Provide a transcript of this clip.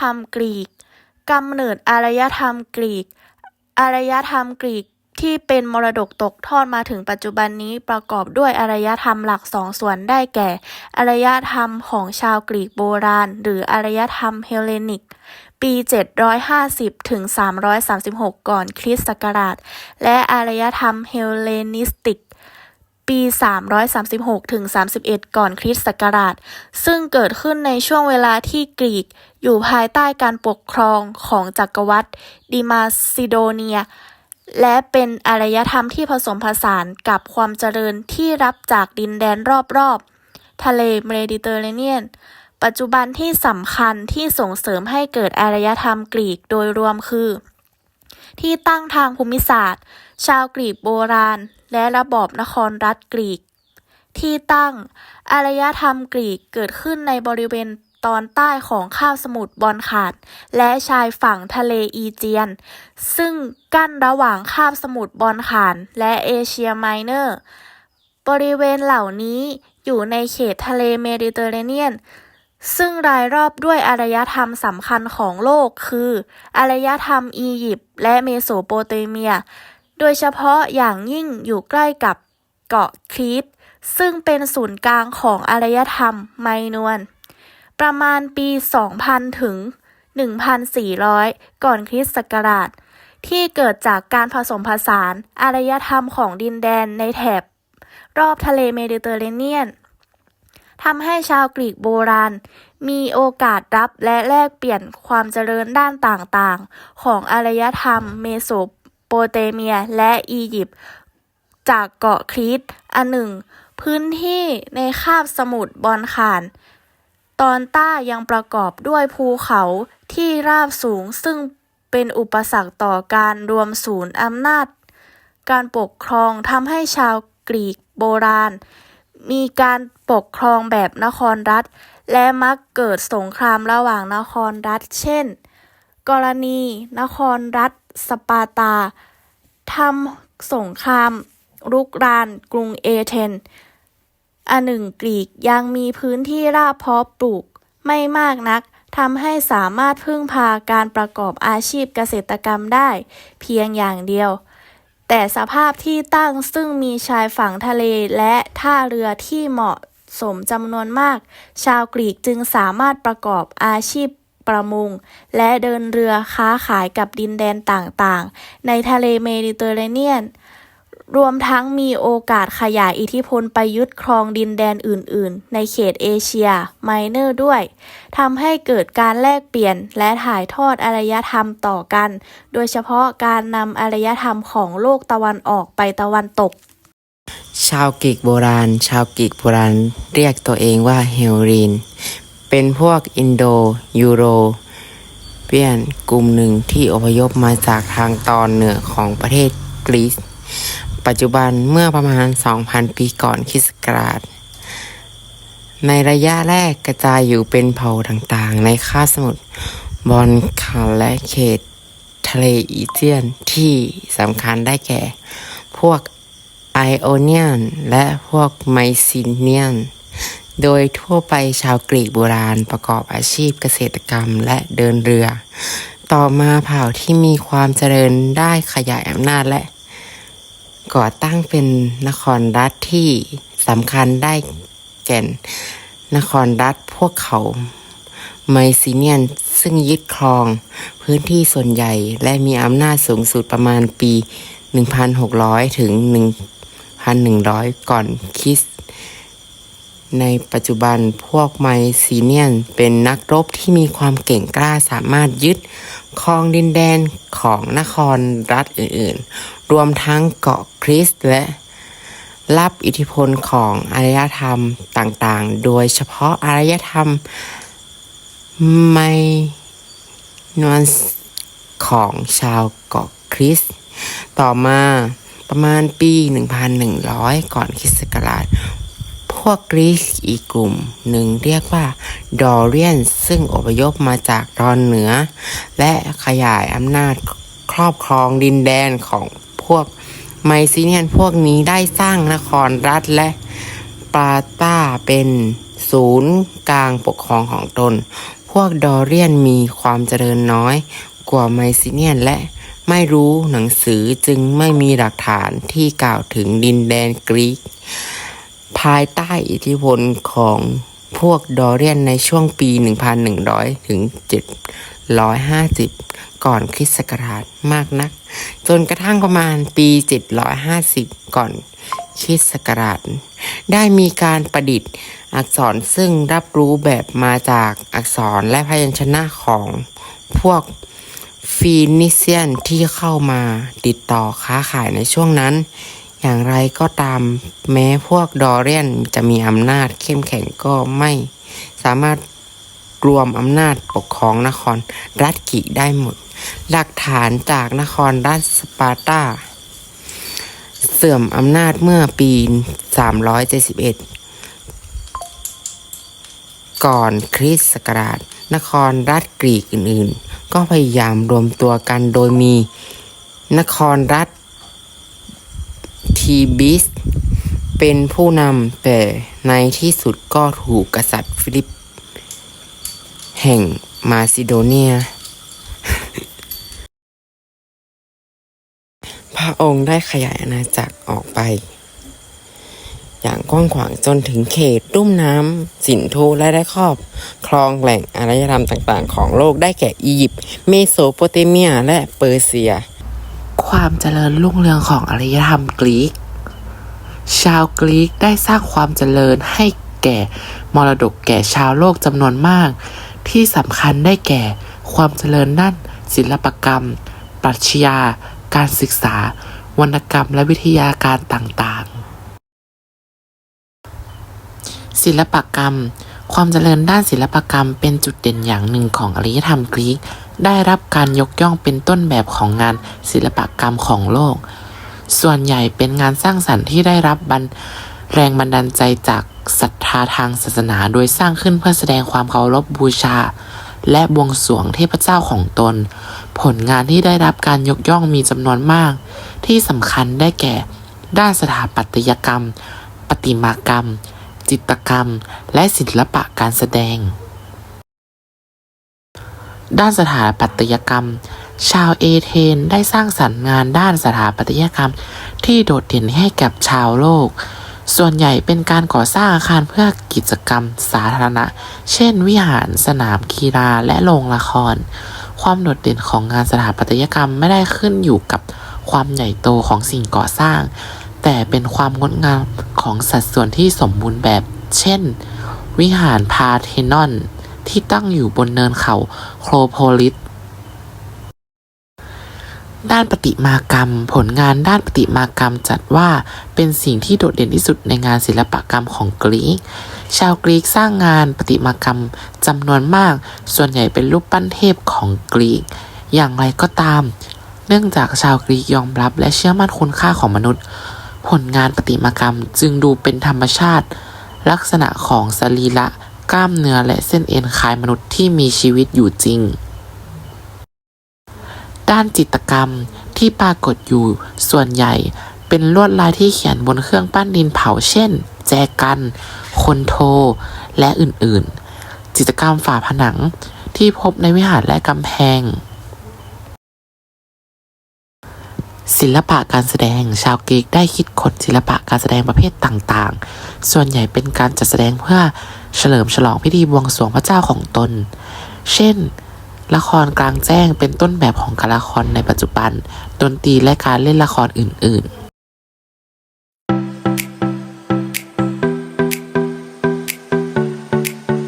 อารยธรรมกรีกกำเนิดอารยธรรมกรีก อารยธรรมกรีกที่เป็นมรดกตกทอดมาถึงปัจจุบันนี้ประกอบด้วยอารยธรรมหลักสองส่วนได้แก่ อารยธรรมของชาวกรีกโบราณ หรืออารยธรรมเฮเลนิก ปี 750 ถึง 336 ก่อนคริสต์ศักราช และอารยธรรมเฮเลนิสติก ปี 336 ถึง 31 ก่อนคริสต์ศักราช ซึ่งเกิดขึ้นในช่วงเวลาที่กรีก อยู่ภายใต้การปกครองของจักรวรรดิดิมาซิโดเนีย และเป็นอารยธรรมที่ผสมผสานกับความเจริญที่รับจากดินแดนรอบๆ ทะเลเมดิเตอร์เรเนียน ปัจจุบันที่สำคัญที่ส่งเสริมให้เกิดอารยธรรมกรีกโดยรวมคือ ที่ตั้งทางภูมิศาสตร์ ชาวกรีกโบราณ และระบอบนครรัฐกรีกที่ตั้งอารยธรรมกรีกเกิดขึ้นในบริเวณ ตอนใต้ของคาบสมุทรบอลข่านและชายฝั่งทะเลอีเจียน ซึ่งกั้นระหว่างคาบสมุทรบอลข่านและเอเชียไมเนอร์ บริเวณเหล่านี้อยู่ในเขตทะเลเมดิเตอร์เรเนียน ซึ่งรายรอบด้วยอารยธรรมสำคัญของโลกคืออารยธรรมอียิปต์และเมโสโปเตเมีย โดยเฉพาะอย่างยิ่งอยู่ใกล้กับเกาะครีตซึ่งเป็นศูนย์กลางของอารยธรรมไมนวน ประมาณปี 2000 ถึง 1,400 ก่อนคริสต์ศักราช ที่เกิดจากการผสมผสานอารยธรรมของดินแดนในแถบ รอบทะเลเมดิเตอร์เรเนียนทำให้ชาวกรีกโบราณ มีโอกาสรับและแลกเปลี่ยนความเจริญด้านต่างๆ ของอารยธรรมเมโสโปเตเมียและอียิปต์จากเกาะครีตอันหนึ่ง พื้นที่ในคาบสมุทรบอลข่าน ตอนใต้ยังประกอบด้วยภูเขาที่ราบสูงซึ่งเป็นอุปสรรคต่อการรวมศูนย์อำนาจ การปกครองทำให้ชาวกรีกโบราณ มีการปกครองแบบนครรัฐ และมักเกิดสงครามระหว่างนครรัฐ เช่น กรณีนครรัฐสปาร์ตาทำสงครามรุกรานกรุงเอเธน อันหนึ่งกรีกยังมีพื้นที่ราบเพาะปลูก ไม่มากนักทำให้สามารถพึ่งพาการประกอบอาชีพเกษตรกรรมได้ เพียงอย่างเดียว แต่สภาพที่ตั้งซึ่งมีชายฝั่งทะเลและท่าเรือที่เหมาะสมจำนวนมาก ชาวกรีกจึงสามารถประกอบอาชีพประมง และเดินเรือค้าขายกับดินแดนต่างๆ ในทะเลเมดิเตอร์เรเนียน รวมทั้งมีโอกาสขยายอิทธิพลไปยึดครองดินแดนอื่น ๆ ในเขตเอเชียไมเนอร์ด้วย ทำให้เกิดการแลกเปลี่ยนและถ่ายทอดอารยธรรมต่อกัน โดยเฉพาะการนำอารยธรรมของโลกตะวันออกไปตะวันตก ชาวกรีกโบราณ ชาวกรีกโบราณเรียกตัวเองว่าเฮลรีน เป็นพวกอินโด ยูโรเปียนกลุ่มหนึ่งที่อพยพมาจากทางตอนเหนือของประเทศกรีซ ปัจจุบันเมื่อประมาณ 2,000 ปีก่อนคริสต์ศักราช ในระยะแรกกระจายอยู่เป็นเผ่าต่างๆ ในคาบสมุทรบอลคานและเขตทะเลอีเจียนที่สำคัญได้แก่ พวกไอโอเนียน และพวกไมซินเนียน โดยทั่วไปชาวกรีกโบราณประกอบอาชีพเกษตรกรรมและเดินเรือ ต่อมาเผ่าที่มีความเจริญได้ขยายอำนาจและ ก่อตั้งเป็นนครรัฐที่สำคัญได้แก่น นครรัฐพวกเขาไมซิเนียนซึ่งยึดครองพื้นที่ส่วนใหญ่และมีอำนาจสูงสุดประมาณปี 1,600 ถึง 1,100 ก่อนคริสต์ในปัจจุบันพวกไมซีเนียนเป็นนักรบที่มีความเก่งกล้าสามารถยึดครองดินแดนของนครรัฐอื่นๆ รวมทั้งเกาะคริสต์และรับอิทธิพลของอารยธรรมต่างๆ โดยเฉพาะอารยธรรมไมนวนของชาวเกาะคริสต์ต่อมาประมาณปี 1,100 ก่อนคริสต์ศักราช พวกกรีกอีกกลุ่มหนึ่งเรียกว่าดอเรียน ซึ่งอพยพมาจากตอนเหนือ และขยายอำนาจครอบครองดินแดนของ พวกไมซีเนียนพวกนี้ได้สร้างนครรัฐและปาตาเป็นศูนย์กลางปกครองของตน พวกดอเรียนมีความเจริญน้อยกว่าไมซิเนียนและไม่รู้หนังสือจึงไม่มีหลักฐานที่กล่าวถึงดินแดนกรีก ภายใต้อิทธิพลของพวกดอเรียนในช่วงปี 1,100 ถึง 750 ก่อนคริสต์ศักราชมากนัก จนกระทั่งประมาณปี 750 ก่อนคริสต์ศักราช ได้มีการประดิษฐ์อักษรซึ่งรับรู้แบบมาจากอักษรและพยัญชนะของพวกฟีนิเซียนที่เข้ามาติดต่อค้าขายในช่วงนั้น อย่างไรก็ตามแม้พวกดอเรียนจะมีอำนาจเข้มแข็งก็ไม่สามารถ รวมอำนาจปกครองนครรัฐกิได้หมด หลักฐานจากนครรัฐสปาร์ตา เสื่อมอำนาจเมื่อปี 371 ก่อนคริสต์ศักราช นครรัฐกรีกอื่นๆ ก็พยายามรวมตัวกันโดยมีนครรัฐทีบิสเป็นผู้นำแต่ในที่สุดก็ถูกกษัตริย์ฟิลิป แห่งมาซิโดเนีย พระองค์ได้ขยายอาณาจักรออกไป อย่างกว้างขวางจนถึงเขตรุ่มน้ำสินธุและได้ครอบครองแหล่งอารยธรรมต่างๆ ของโลกได้แก่อียิปต์เมโสโปเตเมีย และเปอร์เซีย ความเจริญรุ่งเรืองของอารยธรรมกรีก ชาวกรีกได้สร้างความเจริญให้แก่มรดกแก่ชาวโลกจำนวนมาก ที่สำคัญได้แก่ ความเจริญด้านศิลปกรรม ปรัชญา การศึกษา วรรณกรรมและวิทยาการต่างๆ ศิลปกรรม ความเจริญด้านศิลปกรรมเป็นจุดเด่นอย่างหนึ่งของอารยธรรมกรีก ได้รับการยกย่องเป็นต้นแบบของงานศิลปกรรมของโลก ส่วนใหญ่เป็นงานสร้างสรรค์ที่ได้รับบันแรงบันดาลใจจาก ศรัทธาทางศาสนาโดยสร้างขึ้นเพื่อแสดงความเคารพบูชา และบวงสรวงเทพเจ้าของตน ผลงานที่ได้รับการยกย่องมีจำนวนมาก ที่สำคัญได้แก่ ด้านสถาปัตยกรรม ประติมากรรม จิตรกรรม และศิลปะการแสดง ด้านสถาปัตยกรรม ชาวเอเธนได้สร้างสรรค์งานด้านสถาปัตยกรรม ที่โดดเด่นให้กับชาวโลก ส่วนใหญ่เป็นการก่อสร้างอาคารเพื่อกิจกรรมสาธารณะ เช่น วิหาร สนามกีฬา และโรงละคร ความโดดเด่นของงานสถาปัตยกรรมไม่ได้ขึ้นอยู่กับความใหญ่โตของสิ่งก่อสร้าง แต่เป็นความงดงามของสัดส่วนที่สมบูรณ์แบบ เช่น วิหารพาเทนอน ที่ตั้งอยู่บนเนินเขาโครโพลิส ด้านประติมากรรม ผลงานด้านประติมากรรมจัดว่าเป็นสิ่งที่โดดเด่นที่สุดในงานศิลปกรรมของกรีก ชาวกรีกสร้างงานประติมากรรมจำนวนมาก ส่วนใหญ่เป็นรูปปั้นเทพของกรีก อย่างไรก็ตาม เนื่องจากชาวกรีกยอมรับและเชื่อมั่นคุณค่าของมนุษย์ ผลงานประติมากรรมจึงดูเป็นธรรมชาติ ลักษณะของสรีระกล้ามเนื้อและเส้นเอ็นคล้ายมนุษย์ที่มีชีวิตอยู่จริง ด้านจิตรกรรมที่ปรากฏอยู่ส่วนใหญ่เป็นลวดลายที่เขียนบนเครื่องปั้นดินเผาเช่น แจกัน คนโท และอื่นๆ จิตรกรรมฝาผนังที่พบในวิหารและกำแพง ศิลปะการแสดงชาวกรีกได้คิดค้นศิลปะการแสดงประเภทต่างๆ ส่วนใหญ่เป็นการจัดแสดงเพื่อเฉลิมฉลองพิธีบวงสรวงพระเจ้าของตน เช่น ละครกลางแจ้งเป็นต้นแบบของการละครในปัจจุบัน ดนตรีและการเล่นละครอื่น ๆ